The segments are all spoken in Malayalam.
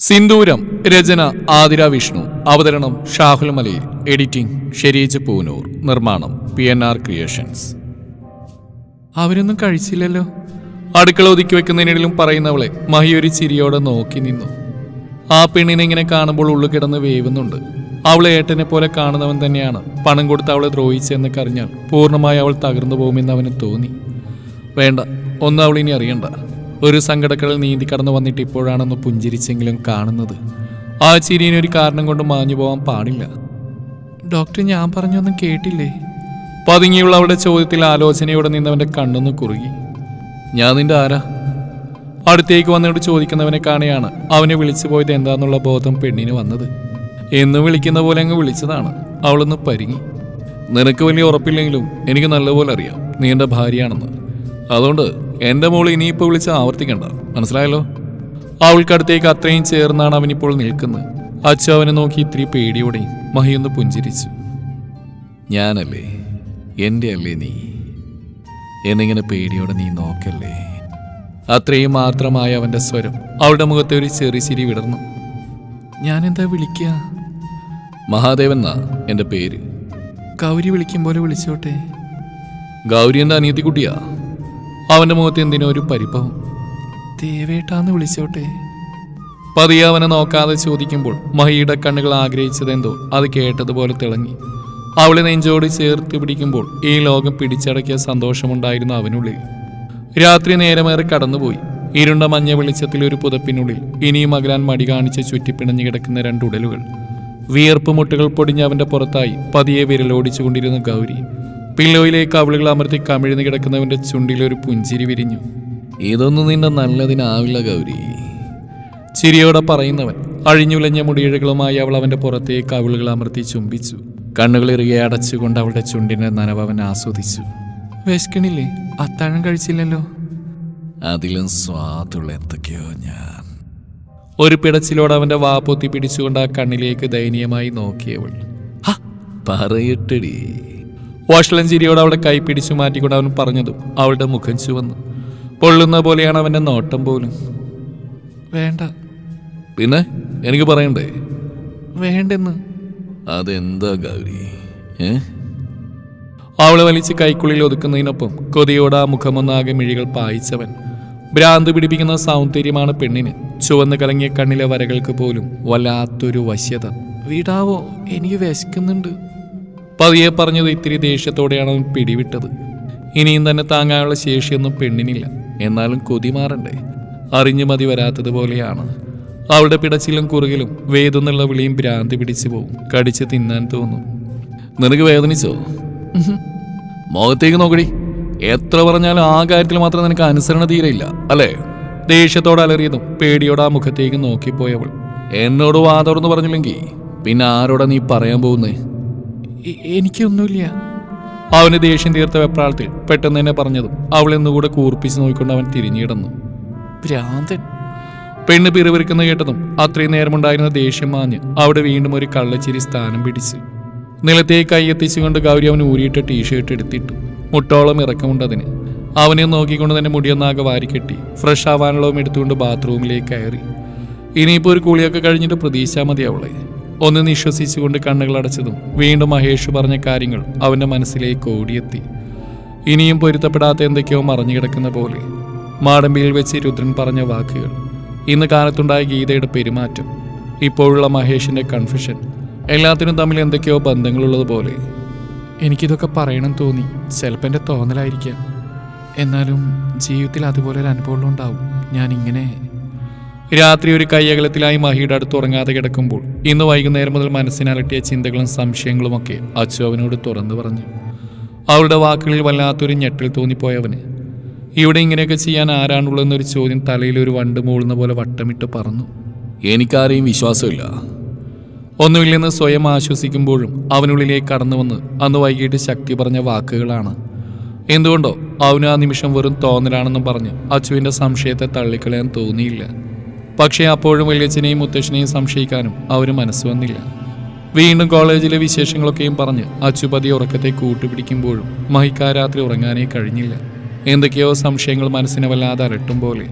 സിന്ദൂരം രചന ആതിര വിഷ്ണു. അവതരണം ഷാഹുൽ മലയിൽ. എഡിറ്റിംഗ് ഷെരീജ് പൂനൂർ. നിർമ്മാണം പി എൻ ആർ ക്രിയേഷൻസ്. അവരൊന്നും കഴിച്ചില്ലല്ലോ. അടുക്കള ഒതുക്കി വെക്കുന്നതിനിടയിലും പറയുന്നവളെ മഹി ഒരു ചിരിയോടെ നോക്കി നിന്നു. ആ പെണ്ണിനെ ഇങ്ങനെ കാണുമ്പോൾ ഉള്ളു കിടന്ന് വേവുന്നുണ്ട്. അവളെ ഏട്ടനെ പോലെ കാണുന്നവൻ തന്നെയാണ്. പണം കൊടുത്ത് അവളെ ദ്രോഹിച്ചെന്ന് കറിഞ്ഞാൽ പൂർണമായി അവൾ തകർന്നു പോകുമെന്ന് അവന് തോന്നി. വേണ്ട ഒന്നും അവൾ ഇനി അറിയണ്ട. ഒരു സങ്കടക്കടൽ നീന്തി കടന്നു വന്നിട്ട് ഇപ്പോഴാണെന്ന് പുഞ്ചിരിച്ചെങ്കിലും കാണുന്നത്. ആ ചിരിയിന് ഒരു കാരണം കൊണ്ട് മാഞ്ഞു പോകാൻ പാടില്ല. ഡോക്ടർ ഞാൻ പറഞ്ഞൊന്നും കേട്ടില്ലേ? പതുങ്ങിയുള്ള അവളുടെ ചോദ്യത്തിൽ ആലോചനയോടെ നിന്നവന്റെ കണ്ണൊന്ന് കുറുകി. ഞാൻ നിന്റെ ആരാ? അടുത്തേക്ക് വന്നിട്ട് ചോദിക്കുന്നവനെ കാണുകയാണ്. അവനെ വിളിച്ചു പോയത് എന്താന്നുള്ള ബോധം പെണ്ണിന് വന്നത്. എന്ന് വിളിക്കുന്ന പോലെ അങ്ങ് വിളിച്ചതാണ്. അവളൊന്ന് പരിങ്ങി. നിനക്ക് വലിയ ഉറപ്പില്ലെങ്കിലും എനിക്ക് നല്ലപോലെ അറിയാം. നീ എന്റെ ഭാര്യയാണെന്ന്. അതുകൊണ്ട് എന്റെ മോൾ ഇനിയിപ്പോൾ വിളിച്ച് ആവർത്തിക്കണ്ട. മനസ്സിലായല്ലോ? അവൾക്കടുത്തേക്ക് അത്രയും ചേർന്നാണ് അവനിപ്പോൾ നിൽക്കുന്നത്. അച്ഛ അവനെ നോക്കി ഇത്തിരി പേടിയോടെ മഹിയൊന്ന് പുഞ്ചിരിച്ചു. ഞാനല്ലേ? എന്റെ അല്ലേ നീ? എന്നിങ്ങനെ പേടിയോടെ നീ നോക്കല്ലേ? അത്രയും മാത്രമായ അവന്റെ സ്വരം അവളുടെ മുഖത്തെ ഒരു ചെറിയ ചിരി വിടർന്നു. ഞാൻ എന്താ വിളിക്കുക മഹാദേവൻ എന്നാ എന്റെ പേര്. ഗൗരി വിളിക്കും പോലെ വിളിച്ചോട്ടെ? ഗൗരി എന്റെ അനിയത്തിക്കുട്ടിയാ? അവന്റെ മുഖത്ത് എന്തിനോ ഒരു പരിഭവം. ദേവേട്ടാന്ന് വിളിച്ചോട്ടെ. പതിയെ അവനെ നോക്കാതെ ചോദിക്കുമ്പോൾ മഹിയുടെ കണ്ണുകൾ ആഗ്രഹിച്ചതെന്തോ അത് കേട്ടതുപോലെ തിളങ്ങി. അവളെ നെഞ്ചോട് ചേർത്ത് പിടിക്കുമ്പോൾ ഈ ലോകം പിടിച്ചടക്കിയ സന്തോഷമുണ്ടായിരുന്നു അവനുള്ളിൽ. രാത്രി നേരമേറെ കടന്നുപോയി. ഇരുണ്ട മഞ്ഞ വെളിച്ചത്തിൽ ഒരു പുതപ്പിനുള്ളിൽ ഇനിയും അകലാൻ മടി കാണിച്ച് ചുറ്റിപ്പിണഞ്ഞു കിടക്കുന്ന രണ്ടുടലുകൾ. വിയർപ്പ് മുട്ടുകൾ പൊടിഞ്ഞ് അവന്റെ പുറത്തായി പതിയെ വിരലോടിച്ചുകൊണ്ടിരുന്ന ഗൗരി. പില്ലോയിലേക്ക് അവളുകൾ അമർത്തി കമിഴ്ന്നു കിടക്കുന്നവന്റെ ചുണ്ടിൽ ഒരു പുഞ്ചിരി വിരിഞ്ഞു. ഇതൊന്നും നിന്റെ നല്ലതിനാവില്ല ഗൗരി. ചിരിയോടെ പറയുന്നവൻ അഴിഞ്ഞുലഞ്ഞ മുടിയിഴകളുമായി അവൾ അവന്റെ പുറത്തേക്ക് അവളുകൾ അമർത്തി ചുംബിച്ചു. കണ്ണുകൾ ഇറുകെ അടച്ചുകൊണ്ട് അവളുടെ ചുണ്ടിനെ നനവ് അവൻ ആസ്വദിച്ചു. വിശക്കണില്ലേ അത്താഴം കഴിച്ചില്ലല്ലോ? അതിലും സ്വാദുള്ള എന്തൊക്കെയോ ഞാൻ. ഒരു പിടച്ചിലോട് അവന്റെ വാ പൊത്തി പിടിച്ചുകൊണ്ട് ആ കണ്ണിലേക്ക് ദയനീയമായി നോക്കിയവൾ. "ഹ, പറയട്ടെടി. വഷളൻ അവളെ കൈ പിടിച്ചു മാറ്റിക്കൊണ്ട് അവൻ പറഞ്ഞതും അവളുടെ മുഖം ചുവന്നു. പൊള്ളുന്ന പോലെയാണ് അവന്റെ നോട്ടം പോലും. വേണ്ട. പിന്നെ? എനിക്ക് പറയണ്ടേ? വേണ്ടെന്ന്. അതെന്താ ഗൗരി? ഏ? അവളെ വലിച്ച് കൈക്കുള്ളിൽ ഒതുക്കുന്നതിനൊപ്പം കൊതിയോട് ആ മുഖമൊന്നാകെ മിഴികൾ പായിച്ചവൻ. ഭ്രാന്ത് പിടിപ്പിക്കുന്ന സൗന്ദര്യമാണ് പെണ്ണിന്. ചുവന്ന് കലങ്ങിയ കണ്ണിലെ വരകൾക്ക് പോലും വല്ലാത്തൊരു വശ്യത. വീടാവോ? എനിക്ക് വിശക്കുന്നുണ്ട്. പതിയെ പറഞ്ഞത് ഇത്തിരി ദേഷ്യത്തോടെയാണ് അവൻ പിടിവിട്ടത്. ഇനിയും തന്നെ താങ്ങാനുള്ള ശേഷിയൊന്നും പെണ്ണിനില്ല. എന്നാലും കൊതി മാറണ്ടേ? അറിഞ്ഞു മതി വരാത്തതുപോലെയാണ് അവളുടെ പിടച്ചിലും കുറുകിലും വേദെന്നുള്ള വിളിയും ഭ്രാന്തി പിടിച്ചു പോകും കടിച്ച് തിന്നാൻ തോന്നും. നിനക്ക് വേദനിച്ചോ? മുഖത്തേക്ക് നോക്കടി. എത്ര പറഞ്ഞാലും ആ കാര്യത്തിൽ മാത്രം നിനക്ക് അനുസരണ തീരെയില്ല അല്ലേ? ദേഷ്യത്തോടെ അലറിയതും പേടിയോടെ ആ മുഖത്തേക്ക് നോക്കിപ്പോയവൾ. എന്നോട് വാതോർന്ന് പറഞ്ഞില്ലെങ്കിൽ പിന്നെ ആരോടാ നീ പറയാൻ പോകുന്നേ? എനിക്കൊന്നുമില്ല. അവന് ദേഷ്യം തീർത്ത വെപ്രാളത്തിൽ പെട്ടെന്ന് തന്നെ പറഞ്ഞതും അവൾ എന്നുകൂടെ കൂർപ്പിച്ച് നോക്കിക്കൊണ്ട് അവൻ തിരിഞ്ഞിടന്നു. ഭ്രാന്തൻ. പെണ്ണ് പിറവിരിക്കുന്ന കേട്ടതും അത്രയും നേരമുണ്ടായിരുന്ന ദേഷ്യം മാഞ്ഞ് അവിടെ വീണ്ടും ഒരു കള്ളച്ചിരി സ്ഥാനം പിടിച്ച് നിലത്തേക്ക് കൈയെത്തിച്ചുകൊണ്ട് ഗൗരി അവൻ ഊരിയിട്ട ടീഷർട്ട് എടുത്തിട്ടു. മുട്ടോളം ഇറക്കമുണ്ട് അതിന്. അവനെ നോക്കിക്കൊണ്ട് തന്നെ മുടിയൊന്നാകെ വാരിക്കെട്ടി ഫ്രഷ് ആവാനുള്ളതും എടുത്തുകൊണ്ട് ബാത്റൂമിലേക്ക് കയറി. ഇനിയിപ്പോൾ ഒരു കുളിയൊക്കെ കഴിഞ്ഞിട്ട് പ്രതീക്ഷാ മതി അവളെ. ഒന്ന് നിശ്വസിച്ചുകൊണ്ട് കണ്ണുകൾ അടച്ചതും വീണ്ടും മഹേഷ് പറഞ്ഞ കാര്യങ്ങൾ അവന്റെ മനസ്സിലേക്ക് ഓടിയെത്തി. ഇനിയും പൊരുത്തപ്പെടാത്ത എന്തൊക്കെയോ മറഞ്ഞു കിടക്കുന്ന പോലെ. മാടമ്പിയിൽ വെച്ച് രുദ്രൻ പറഞ്ഞ വാക്കുകൾ. ഇന്ന് കാലത്തുണ്ടായ ഗീതയുടെ പെരുമാറ്റം. ഇപ്പോഴുള്ള മഹേഷിന്റെ കൺഫ്യൂഷൻ എല്ലാത്തിനും തമ്മിൽ എന്തൊക്കെയോ ബന്ധങ്ങളുള്ളതുപോലെ എനിക്കിതൊക്കെ പറയണം തോന്നി. ചിലപ്പോൾ എന്റെ തോന്നലായിരിക്കാം. എന്നാലും ജീവിതത്തിൽ അതുപോലെ ഒരു അനുഭവം ഉണ്ടാവും ഞാൻ ഇങ്ങനെ രാത്രി ഒരു കയ്യകലത്തിലായി മഹിയുടെ അടുത്ത് ഉറങ്ങാതെ കിടക്കുമ്പോൾ ഇന്ന് വൈകുന്നേരം മുതൽ മനസ്സിനലട്ടിയ ചിന്തകളും സംശയങ്ങളുമൊക്കെ അച്ചു അവനോട് തുറന്നു പറഞ്ഞു. അവളുടെ വാക്കുകളിൽ വല്ലാത്തൊരു ഞെട്ടിൽ തോന്നിപ്പോയവന്. ഇവിടെ ഇങ്ങനെയൊക്കെ ചെയ്യാൻ ആരാണുള്ളതെന്നൊരു ചോദ്യം തലയിൽ ഒരു വണ്ട് മൂളുന്ന പോലെ വട്ടമിട്ട് പറഞ്ഞു എനിക്കാരെയും വിശ്വാസമില്ല. ഒന്നുമില്ലെന്ന് സ്വയം ആശ്വസിക്കുമ്പോഴും അവനുള്ളിലേക്ക് കടന്നു വന്ന് അന്ന് വൈകിട്ട് ശക്തി പറഞ്ഞ വാക്കുകളാണ്. എന്തുകൊണ്ടോ അവന് ആ നിമിഷം വെറും തോന്നലാണെന്നും പറഞ്ഞ് അച്ചുവിന്റെ സംശയത്തെ തള്ളിക്കളയാൻ തോന്നിയില്ല. പക്ഷേ അപ്പോഴും വലിയച്ഛനെയും മുത്തശ്ശനെയും സംശയിക്കാനും അവന് മനസ്സ് വന്നില്ല. വീണ്ടും കോളേജിലെ വിശേഷങ്ങളൊക്കെയും പറഞ്ഞ് അച്ചുപതി ഉറക്കത്തെ കൂട്ടുപിടിക്കുമ്പോഴും മഹിക്കാ രാത്രി ഉറങ്ങാനേ കഴിഞ്ഞില്ല. എന്തൊക്കെയോ സംശയങ്ങൾ മനസ്സിനെ വല്ലാതെ അലട്ടും പോലെ.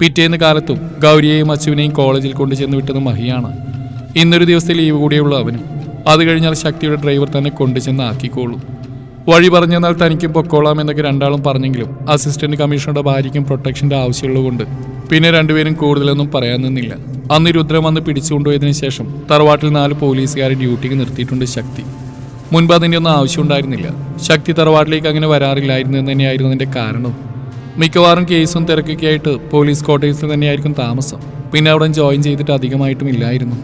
പിറ്റേന്ന് കാലത്തും ഗൗരിയെയും അച്ചുവിനെയും കോളേജിൽ കൊണ്ടുചെന്ന് വിട്ടത് മഹിയാണ്. ഇന്നൊരു ദിവസത്തെ ലീവ് കൂടിയുള്ള അവനും. അത് കഴിഞ്ഞാൽ ശക്തിയുടെ ഡ്രൈവർ തന്നെ കൊണ്ടുചെന്ന് ആക്കിക്കോളൂ. വഴി പറഞ്ഞെന്നാൽ തനിക്കും പൊക്കോളാം എന്നൊക്കെ രണ്ടാളും പറഞ്ഞെങ്കിലും അസിസ്റ്റന്റ് കമ്മീഷണറുടെ ഭാര്യയ്ക്കും പ്രൊട്ടക്ഷന്റെ ആവശ്യമുള്ളതുകൊണ്ട് പിന്നെ രണ്ടുപേരും കൂടുതലൊന്നും പറയാൻ നിന്നില്ല. അന്ന് രുദ്രം വന്ന് പിടിച്ചുകൊണ്ടുപോയതിനു ശേഷം തറവാട്ടിൽ നാല് പോലീസുകാരെ ഡ്യൂട്ടിക്ക് നിർത്തിയിട്ടുണ്ട് ശക്തി. മുൻപ് അതിന്റെ ഒന്നും ആവശ്യമുണ്ടായിരുന്നില്ല. ശക്തി തറവാട്ടിലേക്ക് അങ്ങനെ വരാറില്ലായിരുന്നു എന്ന് തന്നെയായിരുന്നു അതിന്റെ കാരണം. മിക്കവാറും കേസും തിരക്കൊക്കെ ആയിട്ട് പോലീസ് ക്വാർട്ടേഴ്സിൽ തന്നെയായിരിക്കും താമസം. പിന്നെ അവിടെ ജോയിൻ ചെയ്തിട്ട് അധികമായിട്ടും ഇല്ലായിരുന്നു.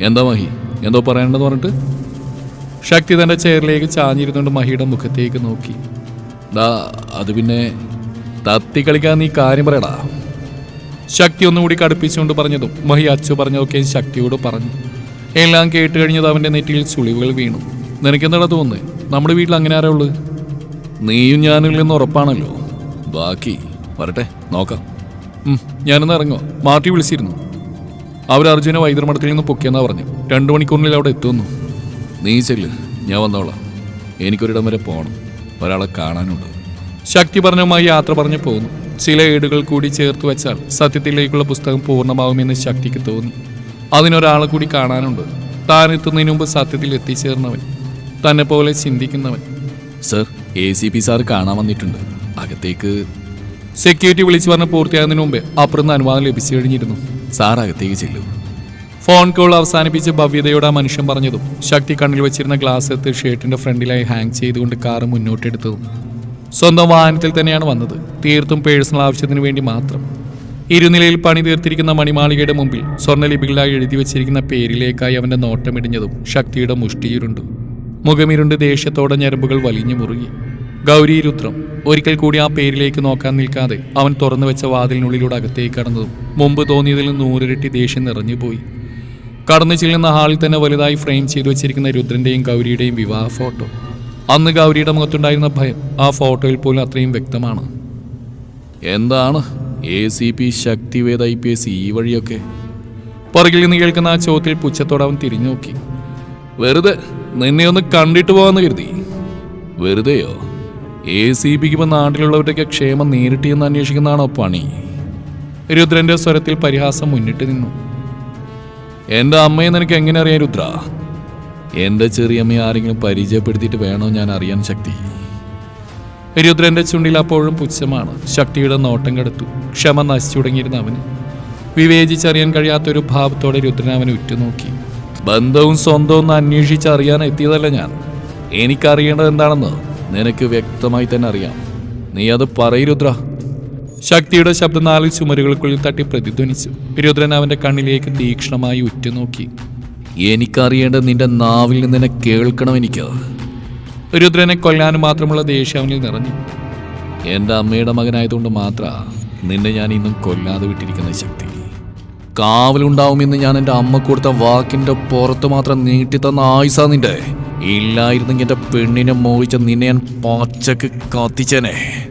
എന്താ മഹി? എന്തോ പറയണ്ടെന്ന് പറഞ്ഞിട്ട്? ശക്തി തന്റെ ചെയറിലേക്ക് ചാഞ്ഞിരുന്നുകൊണ്ട് മഹിയുടെ മുഖത്തേക്ക് നോക്കി. ദാ അത് പിന്നെ തത്തി കളിക്കാൻ നീ കാര്യം പറയടാ. ശക്തി ഒന്നുകൂടി കടുപ്പിച്ചുകൊണ്ട് പറഞ്ഞതും മഹി അച്ചു പറഞ്ഞതൊക്കെ ശക്തിയോട് പറഞ്ഞു. എല്ലാം കേട്ട് കഴിഞ്ഞത് അവന്റെ നെറ്റിയിൽ ചുളിവുകൾ വീണു. നിനക്കെന്താടാ തോന്നുന്നത് നമ്മുടെ വീട്ടിൽ അങ്ങനെ ആരാ ഉള്ളത്? നീയും ഞാനും എന്ന് ഉറപ്പാണല്ലോ. ബാക്കി വരട്ടെ നോക്കാം. ഞാനൊന്ന് ഇറങ്ങോ മാറ്റി വിളിച്ചിരുന്നു. അവർ അർജുനെ വൈദ്യമഠത്തിൽ നിന്ന് പൊക്കിയെന്നാ പറഞ്ഞു. രണ്ടു മണിക്കൂറിനുള്ളിൽ അവിടെ എത്തുന്നു നീ ചെല്ല്. ഞാൻ വന്നോളാം. എനിക്കൊരിടം വരെ പോകണം ഒരാളെ കാണാനുണ്ട്. ശക്തി പറഞ്ഞുമായി യാത്ര പറഞ്ഞു പോകുന്നു ചില ഏടുകൾ കൂടി ചേർത്ത് വെച്ചാൽ സത്യത്തിലേക്കുള്ള പുസ്തകം പൂർണമാവുമെന്ന് ശക്തിക്ക് തോന്നി. അതിനൊരാളെ കൂടി കാണാനുണ്ട്. താൻ എത്തുന്നതിന് മുമ്പ് സത്യത്തിൽ എത്തിച്ചേർന്നവൻ. തന്നെ പോലെ ചിന്തിക്കുന്നവൻ. Sir A C P sir കാണാൻ വന്നിട്ടുണ്ട്. അകത്തേക്ക്. സെക്യൂരിറ്റി വിളിച്ചു പറഞ്ഞ് പൂർത്തിയാകുന്നതിന് മുമ്പേ അപ്പുറം അനുവാദം ലഭിച്ചു കഴിഞ്ഞിരുന്നു. സാർ അകത്തേക്ക് ചെല്ലൂ. ഫോൺ കോൾ അവസാനിപ്പിച്ച് ഭവ്യതയോട് ആ മനുഷ്യൻ പറഞ്ഞതും ശക്തി കണ്ണിൽ വെച്ചിരുന്ന ഗ്ലാസ് എത്ത് ഷർട്ടിന്റെ ഫ്രണ്ടിലായി ഹാങ് ചെയ്തുകൊണ്ട് കാറ് മുന്നോട്ടെടുത്തതും സ്വന്തം വാഹനത്തിൽ തന്നെയാണ് വന്നത്. തീർത്തും പേഴ്സണൽ ആവശ്യത്തിന് വേണ്ടി മാത്രം. ഇരുനിലയിൽ പണി തീർത്തിരിക്കുന്ന മണിമാളികയുടെ മുമ്പിൽ സ്വർണലിപികളായി എഴുതി വെച്ചിരിക്കുന്ന പേരിലേക്കായി അവന്റെ നോട്ടമിടിഞ്ഞതും ശക്തിയുടെ മുഷ്ടിയിരുണ്ട് മുഖമിരുണ്ട് ദേഷ്യത്തോടെ ഞരമ്പുകൾ വലിഞ്ഞു മുറുകി. ഗൗരി രുദ്രം ഒരിക്കൽ കൂടി ആ പേരിലേക്ക് നോക്കാൻ നിൽക്കാതെ അവൻ തുറന്നു വെച്ച വാതിലിനുള്ളിലൂടെ അകത്തേക്ക് കടന്നതും മുമ്പ് തോന്നിയതിൽ നൂറിരട്ടി ദേഷ്യം നിറഞ്ഞുപോയി. കടന്നു ചെല്ലുന്ന ഹാളിൽ തന്നെ വലുതായി ഫ്രെയിം ചെയ്തു വെച്ചിരിക്കുന്ന രുദ്രന്റെയും ഗൗരിയുടെയും വിവാഹ ഫോട്ടോ. അന്ന് ഗൗരിയുടെ മുഖത്തുണ്ടായിരുന്ന ഭയം ആ ഫോട്ടോയിൽ പോലും അത്രയും വ്യക്തമാണ്. എന്താണ്? A C P Shaktiveda I P S ഈ വഴിയൊക്കെ? പുറകിൽ നിന്ന് കേൾക്കുന്ന ആ ചോദ്യത്തിൽ പുച്ഛത്തോടെ അവൻ തിരിഞ്ഞു നോക്കി. വെറുതെ നിന്നെ ഒന്ന് കണ്ടിട്ട് പോവാന്ന് കരുതി. വെറുതെയോ? എ സി പിക്ക് ഇപ്പം നാട്ടിലുള്ളവരുടെയൊക്കെ ക്ഷേമം നേരിട്ട് എന്ന് അന്വേഷിക്കുന്നതാണോ പണി? രുദ്രന്റെ സ്വരത്തിൽ പരിഹാസം മുന്നിട്ട് നിന്നു. എന്റെ അമ്മയെ നിനക്ക് എങ്ങനെ അറിയാം രുദ്ര? എന്റെ ചെറിയമ്മയെ ആരെങ്കിലും പരിചയപ്പെടുത്തിയിട്ട് വേണോ ഞാൻ അറിയാൻ ശക്തി? രുദ്രന്റെ ചുണ്ടിൽ അപ്പോഴും പുച്ഛമാണ്. ശക്തിയുടെ നോട്ടം കെടുത്തു. ക്ഷമ നശിച്ചു തുടങ്ങിയിരുന്ന അവന്. വിവേചിച്ചറിയാൻ കഴിയാത്തൊരു ഭാവത്തോടെ രുദ്രൻ അവനെ ഉറ്റുനോക്കി. ബന്ധവും സ്വന്തവും അന്വേഷിച്ചറിയാൻ എത്തിയതല്ല ഞാൻ. എനിക്കറിയേണ്ടത് എന്താണെന്ന് നിനക്ക് വ്യക്തമായി തന്നെ അറിയാം. നീ അത് പറയ് രുദ്ര. ശക്തിയുടെ ശബ്ദം നാല് ചുമരുകൾക്കുള്ളിൽ തട്ടി പ്രതിധ്വനിച്ചു. രുദ്രൻ അവന്റെ കണ്ണിലേക്ക് തീക്ഷ്ണമായി ഉറ്റുനോക്കി. എനിക്കറിയേണ്ട നിന്റെ നാവിൽ നിന്ന് എന്നെ കേൾക്കണം എനിക്ക്. രുദ്രനെ കൊല്ലാനും മാത്രമുള്ള ദേഷ്യം അവനിൽ നിറഞ്ഞു. എന്റെ അമ്മയുടെ മകനായതുകൊണ്ട് മാത്ര നിന്നെ ഞാൻ ഇന്നും കൊല്ലാതെ വിട്ടിരിക്കുന്ന ശക്തി. കാവലുണ്ടാവുമെന്ന് ഞാൻ എന്റെ അമ്മ കൊടുത്ത വാക്കിന്റെ പുറത്ത് മാത്രം നീട്ടിത്തന്ന ആയുസാ നിന്റെ. ഇല്ലായിരുന്നെങ്കിൽ എന്റെ പെണ്ണിനെ മോഹിച്ച നിന്നെ ഞാൻ പച്ചക്ക് കത്തിച്ചേനെ.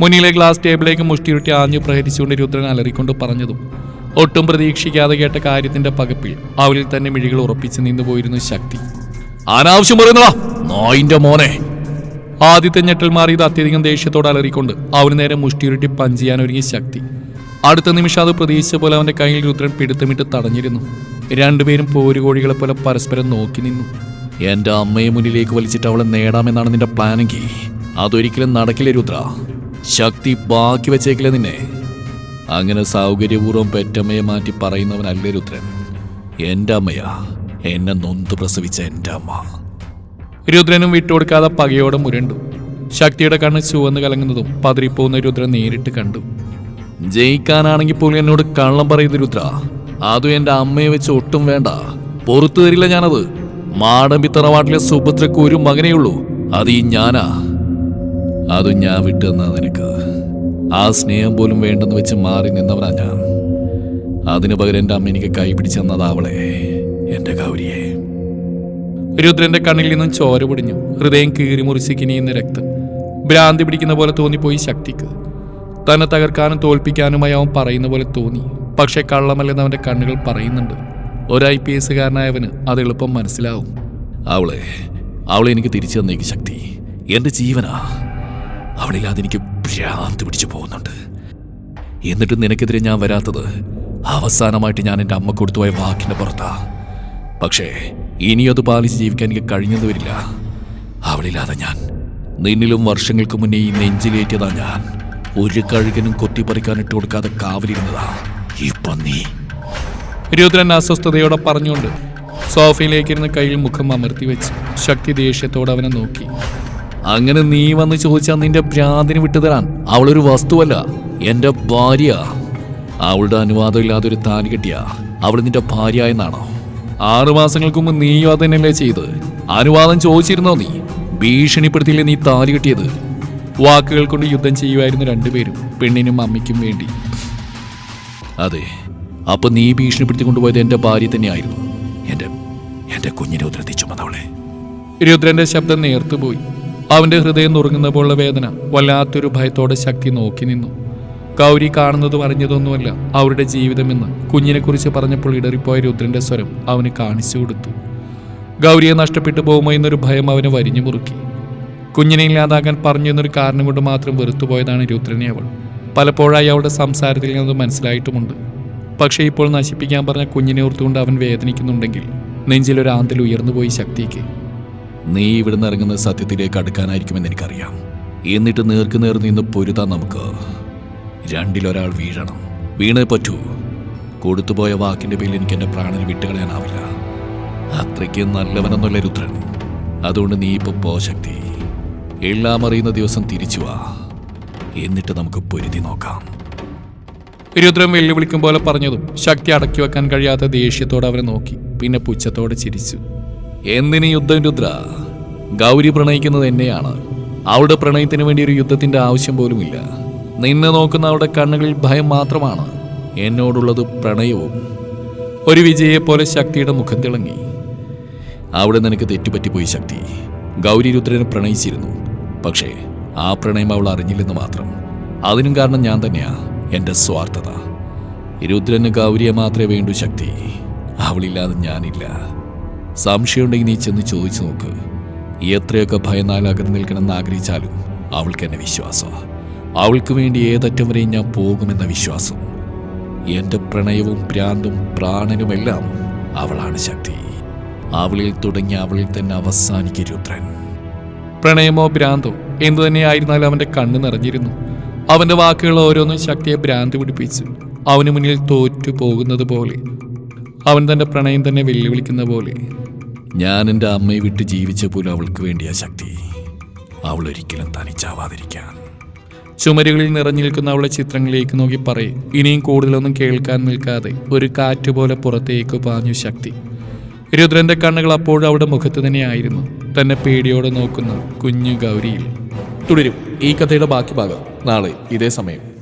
മുന്നിലെ ഗ്ലാസ് ടേബിളിലേക്ക് മുഷ്ടിയുരുട്ടി ആഞ്ഞു പ്രഹരിച്ചുകൊണ്ട് രുദ്രൻ അലറിക്കൊണ്ട് പറഞ്ഞതും ഒട്ടും പ്രതീക്ഷിക്കാതെ കേട്ട കാര്യത്തിന്റെ പകപ്പിൽ അവളിൽ തന്നെ മിഴികൾ ഉറപ്പിച്ച് നിന്നു പോയിരുന്നു ശക്തി. അനാവശ്യം പറയുന്നതാ നായിന്റെ മോനെ. ആദ്യത്തെ ഞെട്ടൽ മാറിയത് അത്യധികം ദേഷ്യത്തോട് അലറിക്കൊണ്ട് അവന് നേരെ മുഷ്ടിയുരുട്ടി പഞ്ച് ചെയ്യാൻ ഒരുങ്ങിയ ശക്തി. അടുത്ത നിമിഷം അത് പ്രതീക്ഷിച്ച പോലെ അവന്റെ കയ്യിൽ രുദ്രൻ പിടുത്തമിട്ട് തടഞ്ഞിരുന്നു. രണ്ടുപേരും പോരുകോഴികളെ പോലെ പരസ്പരം നോക്കി നിന്നു. എന്റെ അമ്മയെ മുന്നിലേക്ക് വലിച്ചിട്ട് അവളെ നേടാമെന്നാണ് നിന്റെ പ്ലാനെങ്കിൽ. അതൊരിക്കലും നടക്കില്ല രുദ്ര. ശക്തി ബാക്കി വെച്ചേക്കില്ല നിന്നെ? അങ്ങനെ സൗകര്യപൂർവം പെറ്റമ്മയെ മാറ്റി പറയുന്നവനല്ലേ രുദ്രൻ. എന്റെ അമ്മയാ എന്നെ നൊന്ത് പ്രസവിച്ച എന്റെ അമ്മ. രുദ്രനും വിട്ടുകൊടുക്കാതെ പകയോടെ മുരണ്ടു. ശക്തിയുടെ കണ്ണ് ചുവന്ന് കലങ്ങുന്നതും പതിരിപ്പോകുന്ന രുദ്രൻ നേരിട്ട് കണ്ടു. ജയിക്കാനാണെങ്കിൽ പോലും എന്നോട് കള്ളം പറയുന്ന രുദ്ര. അതും എന്റെ അമ്മയെ വെച്ച് ഒട്ടും വേണ്ട. പുറത്തു തരില്ല ഞാനത്. മാടമ്പി തറവാട്ടിലെ സുഭദ്രക്ക് മകനേ ഉള്ളൂ അത് ഈ ഞാനാ. അതും ഞാൻ വിട്ടു തന്നാ നിനക്ക്. ആ സ്നേഹം പോലും വേണ്ടെന്ന് വെച്ച് മാറി നിന്നവനാ ഞാൻ. അതിനു പകരം എന്റെ അമ്മ എനിക്ക് കൈ പിടിച്ചു തന്നതാ അവളെ എന്റെ ഗൗരിയെ. രുദ്രന്റെ കണ്ണിൽ നിന്നും ചോര പൊടിഞ്ഞു. ഹൃദയം കീറി മുറിച്ച് കിനിയുന്ന രക്തം. ഭ്രാന്തി പിടിക്കുന്ന പോലെ തോന്നിപ്പോയി ശക്തിക്ക്. തന്നെ തകർക്കാനും തോൽപ്പിക്കാനുമായി അവൻ പറയുന്ന പോലെ തോന്നി. പക്ഷെ കള്ളമല്ലെന്ന് അവന്റെ കണ്ണുകൾ പറയുന്നുണ്ട്. ഒരു ഐ പി എസുകാരനായവന് അത് എളുപ്പം മനസ്സിലാവും. അവളെ അവളെ എനിക്ക് തിരിച്ചു തന്നേക്ക് ശക്തി. എന്റെ ജീവനാ. അവളില്ലാതെ എനിക്ക് ഭ്രാന്ത് പിടിച്ചു പോകുന്നുണ്ട്. എന്നിട്ട് നിനക്കെതിരെ ഞാൻ വരാത്തത് അവസാനമായിട്ട് ഞാൻ എന്റെ അമ്മ കൊടുത്തുപോയ വാക്കിന്റെ പുറത്താ. പക്ഷേ ഇനിയത് പാലിച്ച് ജീവിക്കാൻ എനിക്ക് കഴിഞ്ഞെന്ന് വരില്ല അവളില്ലാതെ ഞാൻ നിന്നിലും വർഷങ്ങൾക്ക് മുന്നേ ഈ നെഞ്ചിലേറ്റിയതാ ഞാൻ. ഒരു കഴുകനും കൊത്തിപ്പറിക്കാൻ ഇട്ട് കൊടുക്കാതെ കാവലിരുന്നതാ. ഇപ്പൊ നീ. രുദ്രൻ അസ്വസ്ഥതയോടെ പറഞ്ഞുകൊണ്ട് സോഫയിലേക്കിരുന്ന് കയ്യിൽ മുഖം അമർത്തി വെച്ച് ശക്തി ദേഷ്യത്തോടെ അവനെ നോക്കി. അങ്ങനെ നീ വന്ന് ചോദിച്ചാൽ നിന്റെ ഭ്രാന്തിന് വിട്ടുതരാൻ അവളൊരു വസ്തുവല്ല എന്റെ ഭാര്യ. അവളുടെ അനുവാദം ഇല്ലാതെ ഒരു താലി കെട്ടിയ അവൾ നിന്റെ ഭാര്യ എന്നാണോ? ആറു മാസങ്ങൾക്ക് മുമ്പ് നീയും അതന്നെയല്ലേ ചെയ്ത് അനുവാദം ചോദിച്ചിരുന്നോ നീ? ഭീഷണിപ്പെടുത്തിയില്ലേ നീ താലി കെട്ടിയത്? വാക്കുകൾ കൊണ്ട് യുദ്ധം ചെയ്യുമായിരുന്നു രണ്ടുപേരും പെണ്ണിനും അമ്മയ്ക്കും വേണ്ടി. അതെ അപ്പൊ നീ ഭീഷണിപ്പെടുത്തി കൊണ്ടുപോയത് എന്റെ ഭാര്യ തന്നെയായിരുന്നു. എന്റെ എന്റെ കുഞ്ഞിനെ ഉദ്രത്തി ചുമന്നവളെ. രുദ്രന്റെ ശബ്ദം നേർത്തുപോയി. അവന്റെ ഹൃദയം നുറുങ്ങുന്ന പോലുള്ള വേദന വല്ലാത്തൊരു ഭയത്തോടെ ശക്തി നോക്കി നിന്നു. ഗൗരി കാണുന്നതും അറിഞ്ഞതൊന്നുമല്ല അവരുടെ ജീവിതമെന്ന് കുഞ്ഞിനെക്കുറിച്ച് പറഞ്ഞപ്പോൾ ഇടറിപ്പോയ രുദ്രന്റെ സ്വരം അവന് കാണിച്ചു കൊടുത്തു. ഗൗരിയെ നഷ്ടപ്പെട്ടു പോകുമോ എന്നൊരു ഭയം അവനെ വരിഞ്ഞു മുറുക്കി. കുഞ്ഞിനെ ഇല്ലാതാകാൻ പറഞ്ഞു എന്നൊരു കാരണം കൊണ്ട് മാത്രം വെറുത്തുപോയതാണ് രുദ്രനെ അവൾ. പലപ്പോഴായി അവളുടെ സംസാരത്തിൽ നിന്നത് മനസ്സിലായിട്ടുമുണ്ട്. പക്ഷേ ഇപ്പോൾ നശിപ്പിക്കാൻ പറഞ്ഞ കുഞ്ഞിനെ ഓർത്തുകൊണ്ട് അവൻ വേദനിക്കുന്നുണ്ടെങ്കിൽ നെഞ്ചിലൊരാന്തിൽ ഉയർന്നുപോയി ശക്തിക്ക്. നീ ഇവിടുന്ന് ഇറങ്ങുന്ന സത്യത്തിലേക്ക് അടുക്കാനായിരിക്കുമെന്ന് എനിക്കറിയാം. എന്നിട്ട് നേർക്ക് നേർ നിന്ന് പൊരുതാൻ നമുക്ക്. രണ്ടിലൊരാൾ വീഴണം. വീണേ പറ്റൂ. കൊടുത്തുപോയ വാക്കിന്റെ പേരിൽ എനിക്ക് എന്റെ പ്രാണന് വിട്ടുകളയാനാവില്ല. അത്രയ്ക്ക് നല്ലവനെന്നുള്ള രുദ്രൻ. അതുകൊണ്ട് നീ ഇപ്പൊ പോശക്തി എല്ലാം അറിയുന്ന ദിവസം തിരിച്ചു വാ. എന്നിട്ട് നമുക്ക് പൊരുതി നോക്കാം. രുദ്രൻ വെല്ലുവിളിക്കും പോലെ പറഞ്ഞതും ശക്തി അടക്കി വെക്കാൻ കഴിയാത്ത ദേഷ്യത്തോടെ അവനെ നോക്കി. പിന്നെ പുച്ഛത്തോടെ ചിരിച്ചു. എന്തിന് യുദ്ധം രുദ്ര? ഗൗരി പ്രണയിക്കുന്നത് എന്നെയാണ്. അവളുടെ പ്രണയത്തിന് വേണ്ടി ഒരു യുദ്ധത്തിന്റെ ആവശ്യം പോലുമില്ല. നിന്നെ നോക്കുന്ന അവളുടെ കണ്ണുകളിൽ ഭയം മാത്രമാണ്. എന്നോടുള്ളത് പ്രണയവും. ഒരു വിജയെപ്പോലെ ശക്തിയുടെ മുഖം തിളങ്ങി. അവിടെ നിനക്ക് തെറ്റുപറ്റിപ്പോയി ശക്തി. ഗൗരി രുദ്രനെ പ്രണയിച്ചിരുന്നു. പക്ഷേ ആ പ്രണയം അവൾ അറിഞ്ഞില്ലെന്ന് മാത്രം. അതിനും കാരണം ഞാൻ തന്നെയാ. എന്റെ സ്വാർത്ഥത. രുദ്രന് ഗൗരിയെ മാത്രമേ വേണ്ടു ശക്തി. അവളില്ലാതെ ഞാനില്ല. സംശയമുണ്ടെങ്കിൽ നീ ചെന്ന് ചോദിച്ചു നോക്ക്. എത്രയൊക്കെ ഭയന്നാൽ നിൽക്കണമെന്ന് ആഗ്രഹിച്ചാലും അവൾക്ക് എന്നെ വിശ്വാസമാണ് അവൾക്ക് വേണ്ടി ഏതറ്റം വരെയും ഞാൻ പോകുമെന്ന വിശ്വാസം. എന്റെ പ്രണയവും ഭ്രാന്തും പ്രാണനുമെല്ലാം അവളാണ് ശക്തി. അവളിൽ തുടങ്ങി അവളിൽ തന്നെ അവസാനിക്കും രുദ്രൻ. പ്രണയമോ ഭ്രാന്തോ എന്തു തന്നെയായിരുന്നാലും അവന്റെ കണ്ണ് നിറഞ്ഞിരുന്നു. അവന്റെ വാക്കുകൾ ഓരോന്നും ശക്തിയെ ഭ്രാന്ത് പിടിപ്പിച്ചു. അവന് മുന്നിൽ തോറ്റു പോകുന്നത് പോലെ അവൻ തന്റെ പ്രണയം തന്നെ വെല്ലുവിളിക്കുന്ന പോലെ ഞാൻ എന്റെ അമ്മയെ വിട്ട് ജീവിച്ച പോലും അവൾക്ക് വേണ്ടിയ ശക്തി. അവൾ ഒരിക്കലും തനിച്ചാവാതിരിക്കാൻ. ചുമരുകളിൽ നിറഞ്ഞു നിൽക്കുന്ന അവളെ ചിത്രങ്ങളിലേക്ക് നോക്കി പറയും ഇനിയും കൂടുതലൊന്നും കേൾക്കാൻ നിൽക്കാതെ ഒരു കാറ്റ് പോലെ പുറത്തേക്ക് പാഞ്ഞു ശക്തി. രുദ്രന്റെ കണ്ണുകൾ അപ്പോഴും അവിടെ മുഖത്ത് തന്നെയായിരുന്നു. തന്നെ പേടിയോടെ നോക്കുന്ന കുഞ്ഞു ഗൗരിയിൽ. തുടരും ഈ കഥയുടെ ബാക്കി ഭാഗം നാളെ ഇതേ സമയം.